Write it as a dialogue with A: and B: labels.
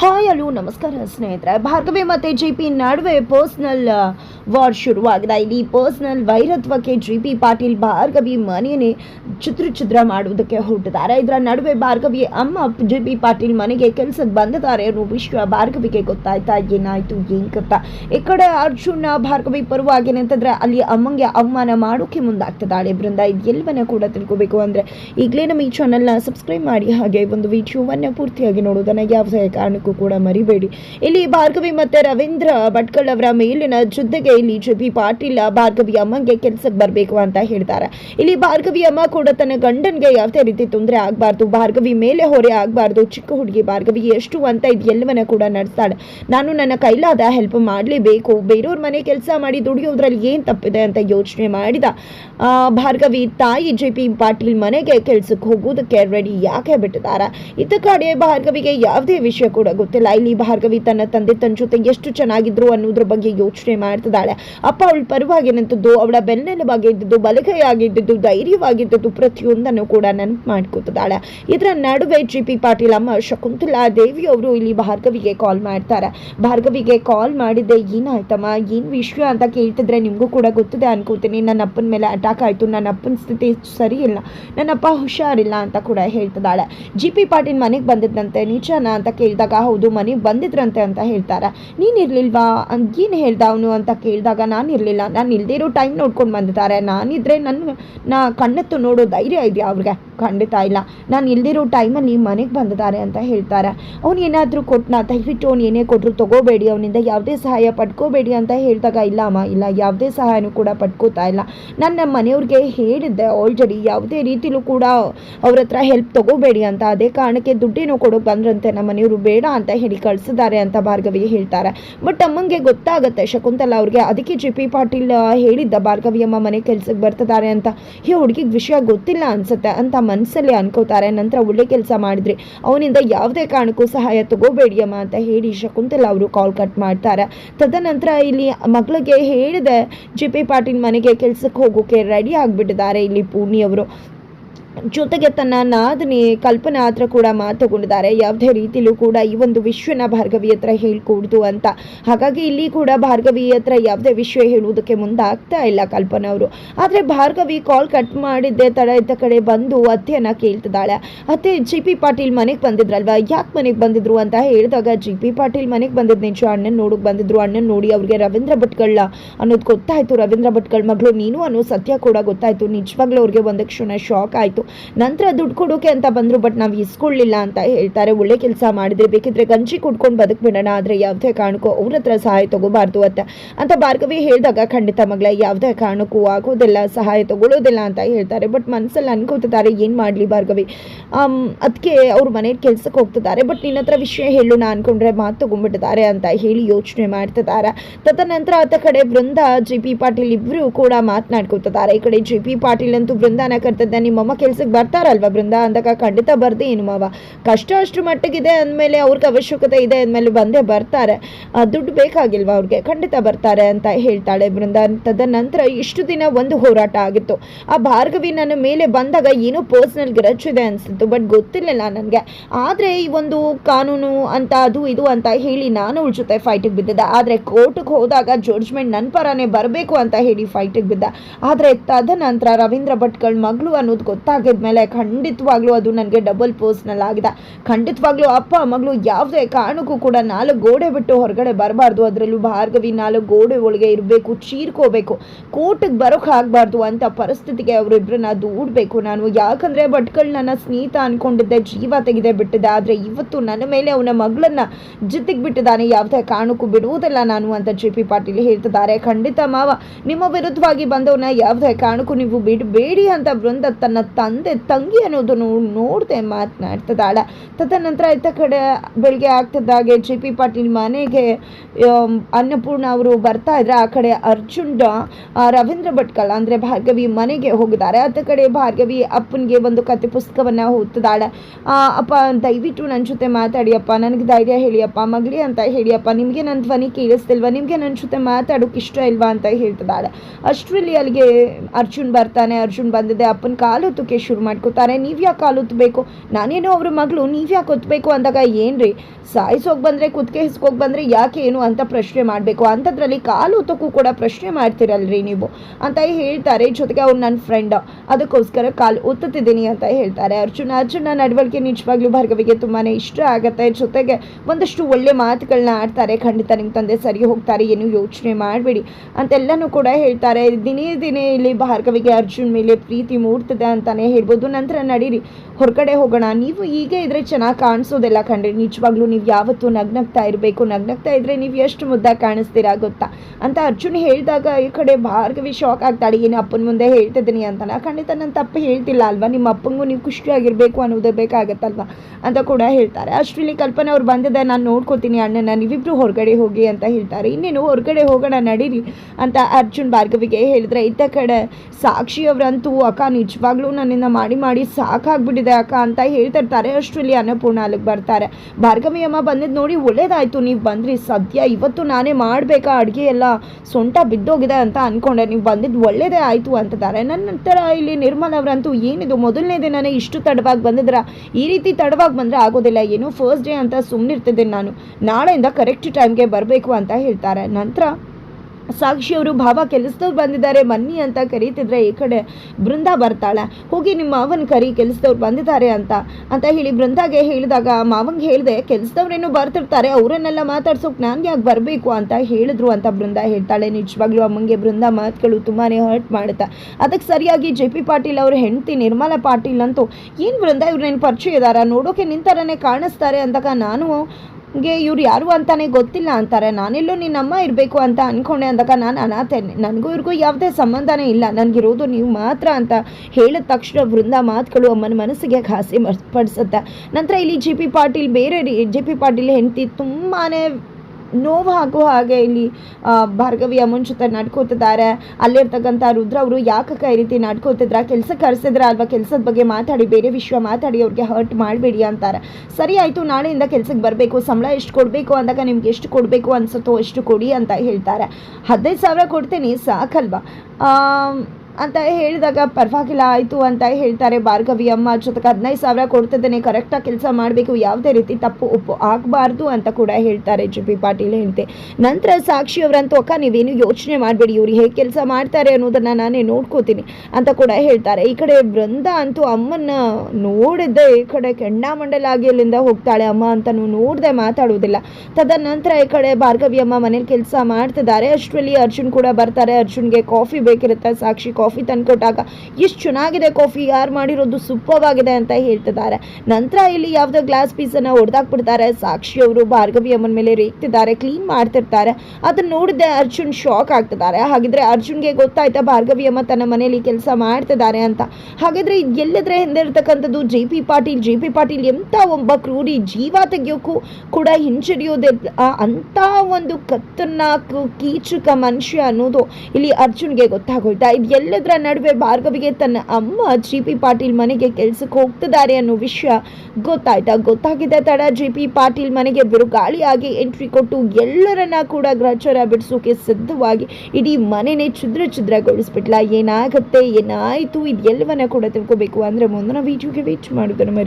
A: Hi hello ನಮಸ್ಕಾರ ಸ್ನೇಹಿತರೆ. ಭಾರ್ಗವಿ ಮತ್ತು ಜಿ ಪಿ ನಡುವೆ ಪರ್ಸ್ನಲ್ ವಾರ್ ಶುರುವಾಗಿದೆ. ಇಲ್ಲಿ ಪರ್ಸ್ನಲ್ ವೈರತ್ವಕ್ಕೆ ಜಿ ಪಿ ಪಾಟೀಲ್ ಭಾರ್ಗವಿ ಮನೆಯನ್ನೇ ಚಿತ್ರ ಚಿತ್ರ ಮಾಡುವುದಕ್ಕೆ ಹೊರಟಿದ್ದಾರೆ. ಇದರ ನಡುವೆ ಭಾರ್ಗವಿ ಅಮ್ಮ ಜಿ ಪಿ ಪಾಟೀಲ್ ಮನೆಗೆ ಕೆಲಸಕ್ಕೆ ಬಂದಿದ್ದಾರೆ ಅನ್ನೋ ವಿಷಯ ಭಾರ್ಗವಿಗೆ ಗೊತ್ತಾಯ್ತಾ? ಏನಾಯಿತು? ಏನು ಕತ್ತ ಈ ಕಡೆ ಅರ್ಜುನ ಭಾರ್ಗವಿ ಪರವಾಗಿ ನಿಂತಿದ್ರೆ ಅಲ್ಲಿ ಅಮ್ಮಂಗೆ ಅವಮಾನ ಮಾಡೋಕೆ ಮುಂದಾಗ್ತದಾಳೆ ಇದರಿಂದ ಇದು ಎಲ್ಲವನ್ನ ಕೂಡ ತಿಳ್ಕೊಬೇಕು ಅಂದ್ರೆ ಈಗಲೇ ನಮ್ಮ ಈ ಚಾನಲ್ನ ಸಬ್ಸ್ಕ್ರೈಬ್ ಮಾಡಿ ಹಾಗೆ ಒಂದು ವಿಡಿಯೋವನ್ನು ಪೂರ್ತಿಯಾಗಿ ನೋಡೋದನ್ನ ಯಾವುದೇ ಕಾರಣಕ್ಕೂ ಕೂಡ ಮರಿಬೇಡಿ. ಇಲ್ಲಿ ಭಾರ್ಗವಿ ಮತ್ತೆ ರವೀಂದ್ರ ಭಟ್ಕಳ್ ಅವರ ಮೇಲಿನ ಜೊತೆಗೆ ಇಲ್ಲಿ ಜೆ ಪಿ ಪಾಟೀಲ್ ಭಾರ್ಗವಿ ಅಮ್ಮಂಗೆ ಕೆಲ್ಸಕ್ಕೆ ಬರಬೇಕು ಅಂತ ಹೇಳ್ತಾರೆ. ಇಲ್ಲಿ ಭಾರ್ಗವಿ ಅಮ್ಮ ಕೂಡ ತನ್ನ ಗಂಡನ್ಗೆ ಯಾವುದೇ ರೀತಿ ತೊಂದರೆ ಆಗಬಾರ್ದು, ಭಾರ್ಗವಿ ಮೇಲೆ ಹೊರೆ ಆಗಬಾರ್ದು, ಚಿಕ್ಕ ಹುಡುಗಿ ಭಾರ್ಗವಿ ಎಷ್ಟು ಅಂತ ಇದೆಲ್ಲವನ್ನ ಕೂಡ ನಡೆಸ್ತಾಳೆ. ನಾನು ನನ್ನ ಕೈಲಾದ ಹೆಲ್ಪ್ ಮಾಡಲೇಬೇಕು ಬೇರೆಯವ್ರ ಮನೆ ಕೆಲಸ ಮಾಡಿ ದುಡಿಯೋದ್ರಲ್ಲಿ ಏನು ತಪ್ಪಿದೆ ಅಂತ ಯೋಚನೆ ಮಾಡಿದ ಭಾರ್ಗವಿ ತಾಯಿ ಜೆ ಪಿ ಪಾಟೀಲ್ ಮನೆಗೆ ಕೆಲ್ಸಕ್ಕೆ ಹೋಗೋದಕ್ಕೆ ರೆಡಿ ಯಾಕೆ ಬಿಟ್ಟಿದ್ದಾರೆ? ಇತ್ತ ಕಡೆ ಭಾರ್ಗವಿಗೆ ಯಾವುದೇ ವಿಷಯ ಕೂಡ ಗೊತ್ತಿಲ್ಲ. ಇಲ್ಲಿ ಭಾರ್ಗವಿ ತನ್ನ ತಂದೆ ತನ್ನ ಜೊತೆ ಎಷ್ಟು ಚೆನ್ನಾಗಿದ್ರು ಅನ್ನೋದ್ರ ಬಗ್ಗೆ ಯೋಚನೆ ಮಾಡ್ತಿದ್ದಾಳೆ. ಅಪ್ಪ ಅವಳ ಪರವಾಗಿ ನಿಂತದ್ದು ಅವಳ ಬೆನ್ನೆಲುಬಾಗಿದ್ದು ಬಲಗೈಯಾಗಿ ಇದ್ದದ್ದು ಧೈರ್ಯವಾಗಿದ್ದದ್ದು ಪ್ರತಿಯೊಂದನ್ನು ಕೂಡ ನೆನಪು ಮಾಡ್ಕೊತಿದ್ದಾಳೆ. ಇದರ ನಡುವೆ ಜಿ ಪಿ ಪಾಟೀಲ್ ಅಮ್ಮ ಶಕುಂತಲಾ ದೇವಿ ಅವರು ಇಲ್ಲಿ ಭಾರ್ಗವಿಗೆ ಕಾಲ್ ಮಾಡ್ತಾರೆ. ಭಾರ್ಗವಿಗೆ ಕಾಲ್ ಮಾಡಿದ್ದೆ, ಏನಾಯ್ತಮ್ಮ? ಏನು ವಿಷಯ ಅಂತ ಕೇಳ್ತಿದ್ರೆ ನಿಮಗೂ ಕೂಡ ಗೊತ್ತಿದೆ ಅನ್ಕೋತೀನಿ. ನನ್ನ ಅಪ್ಪನ ಮೇಲೆ ಅಟ್ಯಾಕ್ ಆಯಿತು. ನನ್ನ ಅಪ್ಪನ ಸ್ಥಿತಿ ಸರಿ ಇಲ್ಲ. ನನ್ನಪ್ಪ ಹುಷಾರಿಲ್ಲ ಅಂತ ಕೂಡ ಹೇಳ್ತಿದ್ದಾಳೆ. ಜಿ ಪಿ ಪಾಟೀಲ್ ಮನೆಗೆ ಬಂದಿದ್ದಂತೆ ನಿಜನಾ? ಅಂತ ಕೇಳಿದಾಗ ಹೌದು ಮನೆಗೆ ಬಂದಿದ್ರಂತೆ ಅಂತ ಹೇಳ್ತಾರೆ. ನೀನು ಇರಲಿಲ್ವಾ? ಏನು ಹೇಳ್ದ ಅವನು ಅಂತ ಕೇಳಿದಾಗ ನಾನು ಇರಲಿಲ್ಲ. ನಾನು ಇಲ್ದಿರೋ ಟೈಮ್ ನೋಡ್ಕೊಂಡು ಬಂದಿದ್ದಾರೆ. ನಾನಿದ್ರೆ ನನ್ನ ನಾ ಕಣ್ಣೆತ್ತು ನೋಡೋ ಧೈರ್ಯ ಇದೆಯಾ ಅವ್ರಿಗೆ? ಖಂಡಿತ ಇಲ್ಲ. ನಾನು ಇಲ್ದಿರೋ ಟೈಮಲ್ಲಿ ಮನೆಗೆ ಬಂದಿದ್ದಾರೆ ಅಂತ ಹೇಳ್ತಾರೆ. ಅವ್ನು ಏನಾದರೂ ಕೊಟ್ಟನ ದಯವಿಟ್ಟು ಅವ್ನು ಏನೇ ಕೊಟ್ಟರು ತಗೋಬೇಡಿ. ಅವನಿಂದ ಯಾವುದೇ ಸಹಾಯ ಪಡ್ಕೋಬೇಡಿ ಅಂತ ಹೇಳಿದಾಗ ಇಲ್ಲ ಅಮ್ಮ, ಇಲ್ಲ. ಯಾವುದೇ ಸಹಾಯನೂ ಕೂಡ ಪಡ್ಕೋತಾ ಇಲ್ಲ. ನನ್ನ ನಮ್ಮ ಮನೆಯವ್ರಿಗೆ ಹೇಳಿದ್ದೆ ಆಲ್ರೆಡಿ ಯಾವುದೇ ರೀತಿಲೂ ಕೂಡ ಅವ್ರ ಹತ್ರ ಹೆಲ್ಪ್ ತಗೋಬೇಡಿ ಅಂತ. ಅದೇ ಕಾರಣಕ್ಕೆ ದುಡ್ಡೇನೋ ಕೊಡೋಕೆ ಬಂದ್ರಂತೆ ನಮ್ಮ ಮನೆಯವರು. ಬೇಡ ಅಂತ ಹೇಳಿ ಕಳಿಸಿದ್ದಾರೆ ಅಂತ ಭಾರ್ಗವಿ ಹೇಳ್ತಾರೆ. ಬಟ್ ಅಮ್ಮಂಗೆ ಗೊತ್ತಾಗುತ್ತೆ, ಶಕುಂತಲ ಅವ್ರಿಗೆ ಅದಕ್ಕೆ ಜಿ ಪಿ ಪಾಟೀಲ್ ಹೇಳಿದ್ದ ಭಾರ್ಗವಿ ಅಮ್ಮ ಮನೆ ಕೆಲ್ಸಕ್ಕೆ ಬರ್ತಿದ್ದಾರೆ ಅಂತ. ಈ ಹುಡುಗಿಗೆ ವಿಷಯ ಗೊತ್ತಿಲ್ಲ ಅನ್ಸುತ್ತೆ ಅಂತ ಮನಸ್ಸಲ್ಲಿ ಅನ್ಕೋತಾರೆ. ನಂತರ ಒಳ್ಳೆ ಕೆಲಸ ಮಾಡಿದ್ರಿ. ಅವನಿಂದ ಯಾವುದೇ ಕಾರಣಕ್ಕೂ ಸಹಾಯ ತಗೋಬೇಡಿ ಅಮ್ಮ ಅಂತ ಹೇಳಿ ಶಕುಂತಲ ಅವರು ಕಾಲ್ ಕಟ್ ಮಾಡ್ತಾರೆ. ತದನಂತರ ಇಲ್ಲಿ ಮಗಳಿಗೆ ಹೇಳಿದೆ, ಜಿ ಪಿ ಪಾಟೀಲ್ ಮನೆಗೆ ಕೆಲ್ಸಕ್ಕೆ ಹೋಗೋಕೆ ರೆಡಿ ಆಗಿಬಿಟ್ಟಿದ್ದಾರೆ ಇಲ್ಲಿ ಪೂರ್ಣಿಯವರು ಜೊತೆಗೆ ತನ್ನ ನಾದನಿ ಕಲ್ಪನಾ ಹತ್ರ ಕೂಡ ಮಾತುಗೊಂಡಿದ್ದಾರೆ ಯಾವುದೇ ರೀತಿಲೂ ಕೂಡ ಈ ಒಂದು ವಿಶ್ವನ ಭಾರ್ಗವಿ ಹತ್ರ ಹೇಳ್ಕೊಡ್ದು ಅಂತ. ಹಾಗಾಗಿ ಇಲ್ಲಿ ಕೂಡ ಭಾರ್ಗವಿ ಹತ್ರ ಯಾವುದೇ ವಿಷಯ ಹೇಳುವುದಕ್ಕೆ ಮುಂದಾಗ್ತಾ ಇಲ್ಲ ಕಲ್ಪನಾ ಅವರು. ಆದರೆ ಭಾರ್ಗವಿ ಕಾಲ್ ಕಟ್ ಮಾಡಿದ್ದೆ, ತಡ ಇದ್ದ ಕಡೆ ಬಂದು ಅತ್ತೆಯನ್ನ ಕೇಳ್ತಿದ್ದಾಳೆ. ಅತ್ತೆ ಜಿ ಪಿ ಪಾಟೀಲ್ ಮನೆಗೆ ಬಂದಿದ್ರಲ್ವಾ? ಯಾಕೆ ಮನೆಗೆ ಬಂದಿದ್ರು ಅಂತ ಹೇಳಿದಾಗ ಜಿ ಪಿ ಪಾಟೀಲ್ ಮನೆಗೆ ಬಂದಿದ್ದು ನಿಜ ಅಣ್ಣನ ನೋಡಕ್ ಬಂದಿದ್ರು. ಅಣ್ಣನ ನೋಡಿ ಅವ್ರಿಗೆ ರವೀಂದ್ರ ಭಟ್ಕಳ್ಳ ಅನ್ನೋದು ಗೊತ್ತಾಯ್ತು. ರವೀಂದ್ರ ಭಟ್ಗಳ ಮಗಳು ನೀನು ಅನ್ನೋ ಸತ್ಯ ಕೂಡ ಗೊತ್ತಾಯ್ತು. ನಿಜವಾಗ್ಲೂ ಅವ್ರಿಗೆ ಒಂದು ಕ್ಷಣ ಶಾಕ್ ಆಯ್ತು. ನಂತರ ದುಡ್ಡು ಕೊಡೋಕೆ ಅಂತ ಬಂದ್ರು ಬಟ್ ನಾವು ಇಸ್ಕೊಳ್ಳಿಲ್ಲ ಅಂತ ಹೇಳ್ತಾರೆ. ಒಳ್ಳೆ ಕೆಲಸ ಮಾಡಿದ್ರೆ ಬೇಕಿದ್ರೆ ಗಂಜಿ ಕುಡ್ಕೊಂಡು ಬದುಕ್ಬಿಡೋಣ, ಆದರೆ ಯಾವುದೇ ಕಾರಣಕ್ಕೂ ಅವ್ರ ಹತ್ರ ಸಹಾಯ ತಗೋಬಾರ್ದು ಅಂತ. ಅಂತ ಭಾರ್ಗವಿ ಹೇಳಿದಾಗ, ಖಂಡಿತ ಮಗಳ, ಯಾವುದೇ ಕಾರಣಕ್ಕೂ ಆಗೋದಿಲ್ಲ, ಸಹಾಯ ತಗೊಳ್ಳೋದಿಲ್ಲ ಅಂತ ಹೇಳ್ತಾರೆ. ಬಟ್ ಮನಸ್ಸಲ್ಲಿ ಅನ್ಕೋತಿದ್ದಾರೆ, ಏನು ಮಾಡಲಿ ಭಾರ್ಗವಿ? ಅದಕ್ಕೆ ಅವ್ರ ಮನೆ ಕೆಲ್ಸಕ್ಕೆ ಹೋಗ್ತಿದ್ದಾರೆ ಬಟ್ ನಿನ್ನ ಹತ್ರ ವಿಷಯ ಹೇಳು, ನಾ ಅನ್ಕೊಂಡ್ರೆ ಮಾತು ತಗೊಂಡ್ಬಿಟ್ಟಿದ್ದಾರೆ ಅಂತ ಹೇಳಿ ಯೋಚನೆ ಮಾಡ್ತಿದ್ದಾರೆ. ತದನಂತರ ಆತ ಕಡೆ ವೃಂದ, ಜಿ ಪಿ ಪಾಟೀಲ್ ಇಬ್ಬರು ಕೂಡ ಮಾತನಾಡ್ಕೊತಿದ್ದಾರೆ. ಈ ಕಡೆ ಜಿ ಪಿ ಪಾಟೀಲ್ ಅಂತೂ ವೃಂದಾನ ಕರ್ತದ ನಿಮ್ಮಮ್ಮ ಕೆಲ್ಸಕ್ಕೆ ಬರ್ತಾರಲ್ವಾ ಬೃಂದ? ಅಂದಾಗ ಖಂಡಿತ ಬರ್ತೀನಿ ಮಾವ. ಕಷ್ಟ ಅಷ್ಟು ಮಟ್ಟಿಗಿದೆ ಅಂದಮೇಲೆ ಅವ್ರಿಗೆ ಅವಶ್ಯಕತೆ ಇದೆ ಅಂದಮೇಲೆ ಬಂದೇ ಬರ್ತಾರೆ. ಆ, ದುಡ್ಡು ಬೇಕಾಗಿಲ್ವಾ ಅವ್ರಿಗೆ? ಖಂಡಿತ ಬರ್ತಾರೆ ಅಂತ ಹೇಳ್ತಾಳೆ ಬೃಂದ. ತದನಂತರ ಇಷ್ಟು ದಿನ ಒಂದು ಹೋರಾಟ ಆಗಿತ್ತು. ಆ ಭಾರ್ಗವಿ ನನ್ನ ಮೇಲೆ ಬಂದಾಗ ಏನೋ ಪರ್ಸ್ನಲ್ ಗ್ರಚ್ ಇದೆ ಅನಿಸ್ತಿತ್ತು ಬಟ್ ಗೊತ್ತಿರಲಿಲ್ಲ ನನಗೆ. ಆದರೆ ಈ ಒಂದು ಕಾನೂನು ಅಂತ ಅದು ಇದು ಅಂತ ಹೇಳಿ ನಾನು ಅವಳ ಜೊತೆ ಫೈಟಿಗೆ ಬಿದ್ದಿದ್ದೆ. ಆದರೆ ಕೋರ್ಟಿಗೆ ಹೋದಾಗ ಜಡ್ಜ್ಮೆಂಟ್ ನನ್ನ ಪರನೇ ಬರಬೇಕು ಅಂತ ಹೇಳಿ ಫೈಟಿಗೆ ಬಿದ್ದ. ಆದರೆ ತದನಂತರ ರವೀಂದ್ರ ಭಟ್ಕಳ್ ಮಗಳು ಅನ್ನೋದು ಗೊತ್ತಾಗಿದ್ಮೇಲೆ ಖಂಡಿತವಾಗ್ಲೂ ಅದು ನನಗೆ ಡಬಲ್ ಪರ್ಸ್ನಲ್ ಆಗಿದೆ ಖಂಡಿತವಾಗ್ಲೂ ಅಪ್ಪ, ಮಗಳು ಯಾವುದೇ ಕಾರಣಕ್ಕೂ ಕೂಡ ನಾಲ್ಕು ಗೋಡೆ ಬಿಟ್ಟು ಹೊರಗಡೆ ಬರಬಾರ್ದು. ಅದರಲ್ಲೂ ಭಾರ್ಗವಿ ನಾಲ್ಕು ಗೋಡೆ ಒಳಗೆ ಇರಬೇಕು, ಚೀರ್ಕೋಬೇಕು. ಕೋಟಿಗೆ ಬರೋಕೆ ಆಗಬಾರ್ದು ಅಂತ ಪರಿಸ್ಥಿತಿಗೆ ಅವರಿಬ್ಬರನ್ನ ದೂಡಬೇಕು ನಾನು. ಯಾಕಂದರೆ ಭಟ್ಕಳ್ ನನ್ನ ಸ್ನೇಹಿತ ಅನ್ಕೊಂಡಿದ್ದೆ, ಜೀವ ತೆಗೆದೇ ಬಿಟ್ಟಿದೆ ಆದರೆ ಇವತ್ತು ನನ್ನ ಮೇಲೆ ಅವನ ಮಗಳನ್ನ ಜಿತ್ತಿಗೆ ಬಿಟ್ಟಿದ್ದಾನೆ. ಯಾವುದೇ ಕಾರಣಕ್ಕೂ ಬಿಡುವುದಿಲ್ಲ ನಾನು ಅಂತ ಜೆ ಪಿ ಪಾಟೀಲ್ ಹೇಳ್ತಿದ್ದಾರೆ. ಖಂಡಿತ ಮಾವ, ನಿಮ್ಮ ವಿರುದ್ಧವಾಗಿ ಬಂದವನ್ನ ಯಾವುದೇ ಕಾರಣಕ್ಕೂ ನೀವು ಬಿಡಬೇಡಿ ಅಂತ ಬೃಂದ ತನ್ನ ತಂದೆ ತಂಗಿ ಅನ್ನೋದನ್ನು ನೋಡದೆ ಮಾತನಾಡ್ತದಾಳ. ತದನಂತರ ಇತ್ತ ಕಡೆ ಬೆಳಿಗ್ಗೆ ಆಗ್ತದಾಗೆ ಜೆ ಪಿ ಪಾಟೀಲ್ ಮನೆಗೆ ಅನ್ನಪೂರ್ಣ ಅವರು ಬರ್ತಾ ಇದ್ರೆ ಆ ಕಡೆ ಅರ್ಜುನ್ ರವೀಂದ್ರ ಭಟ್ಕಲ್ ಅಂದರೆ ಭಾರ್ಗವಿ ಮನೆಗೆ ಹೋಗಿದ್ದಾರೆ. ಅತ್ತ ಕಡೆ ಭಾರ್ಗವಿ ಅಪ್ಪನಿಗೆ ಒಂದು ಕತೆ ಪುಸ್ತಕವನ್ನು ಆ, ಅಪ್ಪ ದಯವಿಟ್ಟು ನನ್ನ ಜೊತೆ ಮಾತಾಡಿ ಅಪ್ಪ ನನಗೆ ಧೈರ್ಯ ಹೇಳಿ ಅಪ್ಪ ಮಗಳಿ ಅಂತ ಹೇಳಿ ಅಪ್ಪ ನಿಮಗೆ ನನ್ನ ಧ್ವನಿ ಕೇಳಿಸ್ತಿಲ್ವಾ? ನಿಮಗೆ ನನ್ನ ಜೊತೆ ಮಾತಾಡೋಕೆ ಇಷ್ಟ ಇಲ್ವಾ? ಅಂತ ಹೇಳ್ತಿದ್ದಾಳೆ ಅಷ್ಟರಲ್ಲಿ ಅಲ್ಲಿಗೆ ಅರ್ಜುನ್ ಬರ್ತಾನೆ. ಅರ್ಜುನ್ ಬಂದಿದೆ. ಅಪ್ಪನ ಕಾಲು ಹೊತ್ತು ಮಾತಾಡೋದಕ್ಕೆ ಶುರು ಮಾಡ್ಕೋತಾರೆ? ಕಾಲು ಉತ್ಬೇಕು. ನಾನೇನೋ ಅವ್ರ ಮಗಳು ನೀವು ಯಾಕೆ ಒತ್ತಬೇಕು ಅಂದಾಗ ಏನ್ರಿ? ಸಾಯಿಸೋಗಿ ಬಂದರೆ ಕುತ್ತಿಗೆ ಹಿಸ್ಕೋಗಿ ಬಂದರೆ ಯಾಕೆ ಏನು ಅಂತ ಪ್ರಶ್ನೆ ಮಾಡಬೇಕು. ಅಂಥದ್ರಲ್ಲಿ ಕಾಲು ಉತ್ತಕ್ಕೂ ಕೂಡ ಪ್ರಶ್ನೆ ಮಾಡ್ತೀರಲ್ರಿ ನೀವು ಅಂತ ಹೇಳ್ತಾರೆ. ಜೊತೆಗೆ ಅವ್ರು ನನ್ನ ಫ್ರೆಂಡ್ ಅದಕ್ಕೋಸ್ಕರ ಕಾಲು ಒತ್ತುತ್ತಿದ್ದೀನಿ ಅಂತ ಹೇಳ್ತಾರೆ. ಅರ್ಜುನ ಅರ್ಜುನ ನಡವಳಿಕೆ ನಿಜವಾಗ್ಲೂ ಭಾರ್ಗವಿಗೆ ತುಂಬಾ ಇಷ್ಟ ಆಗುತ್ತೆ. ಜೊತೆಗೆ ಒಂದಷ್ಟು ಒಳ್ಳೆ ಮಾತುಗಳನ್ನ ಆಡ್ತಾರೆ. ಖಂಡಿತ ನಿಮ್ಮ ತಂದೆ ಸರಿ ಹೋಗ್ತಾರೆ, ಏನು ಯೋಚನೆ ಮಾಡಬೇಡಿ ಅಂತೆಲ್ಲನೂ ಕೂಡ ಹೇಳ್ತಾರೆ. ದಿನೇ ದಿನೇ ಇಲ್ಲಿ ಭಾರ್ಗವಿಗೆ ಅರ್ಜುನ್ ಮೇಲೆ ಪ್ರೀತಿ ಮೂಡ್ತದೆ ಅಂತಾನೆ ಹೇಳ್ಬೋದು ನಂತರ ನಡೀರಿ. ಹೊರಗಡೆ ಹೋಗೋಣ. ನೀವು ಹೀಗೆ ಇದ್ರೆ ಚೆನ್ನಾಗಿ ಕಾಣಿಸೋದೆಲ್ಲ ಕಂಡ್ರಿ ನಿಜವಾಗ್ಲೂ ನೀವು ಯಾವತ್ತೂ ನಗ್ನಗ್ತಾ ಇರಬೇಕು. ನಗ್ನಗ್ತಾ ಇದ್ರೆ ನೀವು ಎಷ್ಟು ಮುದ್ದಾಗಿ ಕಾಣಿಸ್ತೀರಾ ಗೊತ್ತಾ? ಅಂತ ಅರ್ಜುನ್ ಹೇಳಿದಾಗ ಈ ಕಡೆ ಭಾರ್ಗವಿ ಶಾಕ್ ಆಗ್ತಾಳೆ. ಏನು ಅಪ್ಪನ ಮುಂದೆ ಹೇಳ್ತಿದ್ದೀನಿ ಅಂತಾನೆ. ಖಂಡಿತ ನಾನು ತಪ್ಪು ಹೇಳ್ತಿಲ್ಲ ಅಲ್ವಾ? ನಿಮ್ಮ ಅಪ್ಪಂಗೂ ನೀವು ಖುಷಿಯಾಗಿರಬೇಕು ಅನ್ನೋದೇ ಬೇಕಾಗತ್ತಲ್ವಾ? ಅಂತ ಕೂಡ ಹೇಳ್ತಾರೆ. ಅಷ್ಟರಲ್ಲಿ ಕಲ್ಪನೆ ಅವ್ರು ಬಂದಿದೆ ನಾನು ನೋಡ್ಕೋತೀನಿ ಅಣ್ಣನ. ನೀವಿಬ್ರು ಹೊರಗಡೆ ಹೋಗಿ ಅಂತ ಹೇಳ್ತಾರೆ. ಇನ್ನೇನು ಹೊರಗಡೆ ಹೋಗೋಣ, ನಡೀರಿ ಅಂತ ಅರ್ಜುನ್ ಭಾರ್ಗವಿಗೆ ಹೇಳಿದ್ರೆ, ಇತ್ತ ಕಡೆ ಸಾಕ್ಷಿ ಅವರಂತೂ, ಅಕ್ಕ, ನಿಜವಾಗ್ಲೂ ನನ್ನಿಂದ ಮಾಡಿ ಮಾಡಿ ಸಾಕಾಗ್ಬಿಟ್ಟಿದೆ. ಅಕ್ಕ ಅಂತ ಹೇಳ್ತಿರ್ತಾರೆ. ಅಷ್ಟರಲ್ಲಿ ಅನ್ನಪೂರ್ಣ ಅಲ್ಲಿಗೆ ಬರ್ತಾರೆ. ಭಾರ್ಗವಿ ಅಮ್ಮ ಬಂದಿದ್ದು ನೋಡಿ ಒಳ್ಳೇದಾಯ್ತು. ನೀವು ಬಂದ್ರಿ. ಸದ್ಯ ಇವತ್ತು ನಾನೇ ಮಾಡಬೇಕಾ? ಅಡುಗೆ ಎಲ್ಲ ಸೊಂಟ ಬಿದ್ದೋಗಿದೆ ಅಂತ ಅನ್ಕೊಂಡೆ. ನೀವು ಬಂದಿದ್ದು ಒಳ್ಳೇದೇ ಆಯಿತು ಅಂತಿದ್ದಾರೆ. ನನ್ನ ನಂತರ ಇಲ್ಲಿ ನಿರ್ಮಲ್ ಅವರಂತೂ ಏನಿದು? ಮೊದಲನೇ ದಿನನೇ ಇಷ್ಟು ತಡವಾಗಿ ಬಂದಿದ್ರ? ಈ ರೀತಿ ತಡವಾಗಿ ಬಂದರೆ ಆಗೋದಿಲ್ಲ. ಏನು ಫಸ್ಟ್ ಡೇ ಅಂತ ಸುಮ್ಮನಿರ್ತಿದ್ದೀನಿ ನಾನು. ನಾಳೆಯಿಂದ ಕರೆಕ್ಟ್ ಟೈಮ್ಗೆ ಬರಬೇಕು ಅಂತ ಹೇಳ್ತಾರೆ. ನಂತರ ಸಾಕ್ಷಿ ಅವರು ಭಾವ ಕೆಲಸದವ್ರು ಬಂದಿದ್ದಾರೆ. ಬನ್ನಿ ಅಂತ ಕರೀತಿದ್ರೆ ಈ ಕಡೆ ಬೃಂದ ಬರ್ತಾಳೆ. ಹೋಗಿ ನಿಮ್ಮ ಮಾವನ ಕರಿ, ಕೆಲಸದವ್ರು ಬಂದಿದ್ದಾರೆ ಅಂತ. ಅಂತ ಹೇಳಿ ಬೃಂದಾಗೆ ಹೇಳಿದಾಗ ಮಾವಂಗೆ ಹೇಳಿದೆ ಕೆಲಸದವ್ರೇನೋ ಬರ್ತಿರ್ತಾರೆ, ಅವರನ್ನೆಲ್ಲ ಮಾತಾಡ್ಸೋಕೆ ನಾನು ಯಾಕೆ ಬರಬೇಕು ಅಂತ ಹೇಳಿದ್ರು ಅಂತ ಬೃಂದ ಹೇಳ್ತಾಳೆ. ನಿಜವಾಗ್ಲೂ ಅಮ್ಮಂಗೆ ಬೃಂದ ಮಾತುಗಳು ತುಂಬಾ ಹರ್ಟ್ ಮಾಡುತ್ತೆ. ಅದಕ್ಕೆ ಸರಿಯಾಗಿ ಜೆ ಪಿ ಪಾಟೀಲ್ ಅವ್ರ ಹೆಂಡತಿ ನಿರ್ಮಲಾ ಪಾಟೀಲ್ ಅಂತೂ ಏನು ಬೃಂದ ಇವ್ರನ್ನೇನು ಪರಿಚಯ ಇದಾರ? ನೋಡೋಕೆ ನಿಂತರನೇ ಕಾಣಿಸ್ತಾರೆ ಅಂದಾಗ ನಾನು ಗೆ ಇವ್ರು ಯಾರು ಅಂತಾನೆ ಗೊತ್ತಿಲ್ಲ ಅಂತಾರೆ. ನಾನೆಲ್ಲೋ ನಿನ್ನಮ್ಮ ಇರಬೇಕು ಅಂತ ಅನ್ಕೊಂಡೆ ಅಂದಾಗ ನಾನು ಅನಾಥೆ. ನನಗೂ ಇವ್ರಿಗೂ ಯಾವುದೇ ಸಂಬಂಧನೇ ಇಲ್ಲ. ನನಗಿರೋದು ನೀವು ಮಾತ್ರ ಅಂತ ಹೇಳಿದ ತಕ್ಷಣ ವೃಂದ ಮಾತುಗಳು ಅಮ್ಮನ ಮನಸ್ಸಿಗೆ ಘಾಸಿ ಪಡಿಸುತ್ತೆ. ನಂತರ ಇಲ್ಲಿ ಜೆ ಪಿ ಪಾಟೀಲ್ ಬೇರೆ ಜೆ ಪಿ ಪಾಟೀಲ್ ಹೆಂಡತಿ ತುಂಬಾ ನೋವು ಹಾಕುವ ಹಾಗೆ ಇಲ್ಲಿ ಭಾರ್ಗವಿಯ ಜೊತೆ ನಡ್ಕೋತಿದ್ದಾರೆ. ಅಲ್ಲಿರ್ತಕ್ಕಂಥ ರುದ್ರ ಅವರು ಯಾಕಕ್ಕ ಈ ರೀತಿ ನಡ್ಕೋತಿದ್ರ? ಕೆಲಸ ಕರೆಸಿದ್ರ ಅಲ್ವಾ? ಕೆಲಸದ ಬಗ್ಗೆ ಮಾತಾಡಿ, ಬೇರೆ ವಿಷಯ ಮಾತಾಡಿ ಅವ್ರಿಗೆ ಹರ್ಟ್ ಮಾಡಬೇಡಿ ಅಂತಾರೆ. ಸರಿ ಆಯಿತು, ನಾಳೆಯಿಂದ ಕೆಲಸಕ್ಕೆ ಬರಬೇಕು, ಸಂಬಳ ಎಷ್ಟು ಕೊಡಬೇಕು ಅಂದಾಗ ನಿಮ್ಗೆ ಎಷ್ಟು ಕೊಡಬೇಕು ಅನ್ಸುತ್ತೋ ಅಷ್ಟು ಕೊಡಿ ಅಂತ ಹೇಳ್ತಾರೆ. ಹದಿನೈದು ಸಾವಿರ ಕೊಡ್ತೀನಿ, ಸಾಕಲ್ವಾ? ಅಂತ ಹೇಳಿದಾಗ ಪರವಾಗಿಲ್ಲ, ಆಯಿತು ಅಂತ ಹೇಳ್ತಾರೆ ಭಾರ್ಗವಿ ಅಮ್ಮ. ಜೊತೆಗೆ ಹದಿನೈದು ಸಾವಿರ ಕೊಡ್ತಿದ್ದೇನೆ ಕರೆಕ್ಟಾಗಿ ಕೆಲಸ ಮಾಡಬೇಕು, ಯಾವುದೇ ರೀತಿ ತಪ್ಪು ಉಪ್ಪು ಆಗಬಾರ್ದು ಅಂತ ಕೂಡ ಹೇಳ್ತಾರೆ ಜಿ ಪಿ ಪಾಟೀಲ್ ಹೇಳ್ತೆ ನಂತರ ಸಾಕ್ಷಿ ಅವರಂತೂ, ಅಕ್ಕ, ನೀವೇನು ಯೋಚನೆ ಮಾಡಬೇಡಿ, ಇವ್ರು ಹೇಗೆ ಕೆಲಸ ಮಾಡ್ತಾರೆ ಅನ್ನೋದನ್ನು ನಾನೇ ನೋಡ್ಕೋತೀನಿ ಅಂತ ಕೂಡ ಹೇಳ್ತಾರೆ. ಈ ಕಡೆ ಬೃಂದ ಅಂತೂ ಅಮ್ಮನ್ನ ನೋಡಿದ್ದೆ, ಈ ಕಡೆ ಕೆಂಡಾಮಂಡಲಾಗಿ ಅಲ್ಲಿಂದ ಹೋಗ್ತಾಳೆ ಅಮ್ಮ ಅಂತನೂ ನೋಡದೆ ಮಾತಾಡೋದಿಲ್ಲ. ತದನಂತರ ಈ ಕಡೆ ಭಾರ್ಗವಿ ಅಮ್ಮ ಮನೇಲಿ ಕೆಲಸ ಮಾಡ್ತಿದ್ದಾರೆ. ಅಷ್ಟರಲ್ಲಿ ಅರ್ಜುನ್ ಕೂಡ ಬರ್ತಾರೆ. ಅರ್ಜುನ್ಗೆ ಕಾಫಿ ಬೇಕಿರುತ್ತೆ, ಸಾಕ್ಷಿ ಕಾಫಿ ತಂದ್ಕೊಟ್ಟಾಗ ಎಷ್ಟು ಚೆನ್ನಾಗಿದೆ ಕಾಫಿ, ಯಾರು ಮಾಡಿರೋದು ಸೂಪರ್ವಾಗಿದೆ ಅಂತ ಹೇಳ್ತಿದ್ದಾರೆ. ನಂತರ ಇಲ್ಲಿ ಯಾವುದೋ ಗ್ಲಾಸ್ ಪೀಸನ್ನು ಹೊಡೆದಾಕ್ಬಿಡ್ತಾರೆ ಸಾಕ್ಷಿಯವರು ಭಾರ್ಗವಿ ಅಮ್ಮನ ಮೇಲೆ ರೇಗ್ತಿದ್ದಾರೆ ಕ್ಲೀನ್ ಮಾಡ್ತಿರ್ತಾರೆ. ಅದನ್ನು ನೋಡಿದ್ರೆ ಅರ್ಜುನ್ ಶಾಕ್ ಆಗ್ತಿದ್ದಾರೆ. ಹಾಗಿದ್ರೆ ಅರ್ಜುನ್ಗೆ ಗೊತ್ತಾಯ್ತಾ ಭಾರ್ಗವಿ ಅಮ್ಮ ತನ್ನ ಮನೆಯಲ್ಲಿ ಕೆಲಸ ಮಾಡ್ತಿದ್ದಾರೆ ಅಂತ. ಹಾಗಿದ್ರೆ ಎಲ್ಲಿದ್ರೆ ಹಿಂದೆ ಇರ್ತಕ್ಕಂಥದ್ದು J P Patil J P Patil ಎಂಥ ಒಬ್ಬ ಕ್ರೂರಿ ಜೀವ ತೆಗಿಯೋಕ್ಕೂ ಕೂಡ ಹಿಂಜರಿಯೋದೆ ಅಂತ ಒಂದು ಕತ್ತನ್ನ ಕೀಚುಕ ಮನುಷ್ಯ ಅನ್ನೋದು ಇಲ್ಲಿ ಅರ್ಜುನ್ಗೆ ಗೊತ್ತಾಗೋಯ್ತಾ. ಇದು ಎಲ್ಲದರ ನಡುವೆ ಭಾರ್ಗವಿಗೆ ತನ್ನ ಅಮ್ಮ ಜಿ ಪಿ ಪಾಟೀಲ್ ಮನೆಗೆ ಕೆಲ್ಸಕ್ಕೆ ಹೋಗ್ತಿದ್ದಾರೆ ಅನ್ನೋ ವಿಷಯ ಗೊತ್ತಾಯ್ತಾ? ಗೊತ್ತಾಗಿದ್ದ ತಡ ಜಿ ಪಿ ಪಾಟೀಲ್ ಮನೆಗೆ ಬಿರುಗಾಳಿಯಾಗಿ ಎಂಟ್ರಿ ಕೊಟ್ಟು ಎಲ್ಲರನ್ನ ಕೂಡ ಗ್ರಹಚಾರ ಬಿಡಿಸೋಕೆ ಸಿದ್ಧವಾಗಿ ಇಡೀ ಮನೆನೇ ಛಿದ್ರ ಛಿದ್ರಗೊಳಿಸ್ಬಿಟ್ಲ. ಏನಾಗತ್ತೆ? ಏನಾಯ್ತು? ಇದೆಲ್ಲವನ್ನ ಕೂಡ ತಿಳ್ಕೊಬೇಕು. ಅಂದ್ರೆ ಮುಂದಿನ ವೀಡಿಯೋಗೆ ವೇಟ್ ಮಾಡೋದನ್ನು ಮರಿ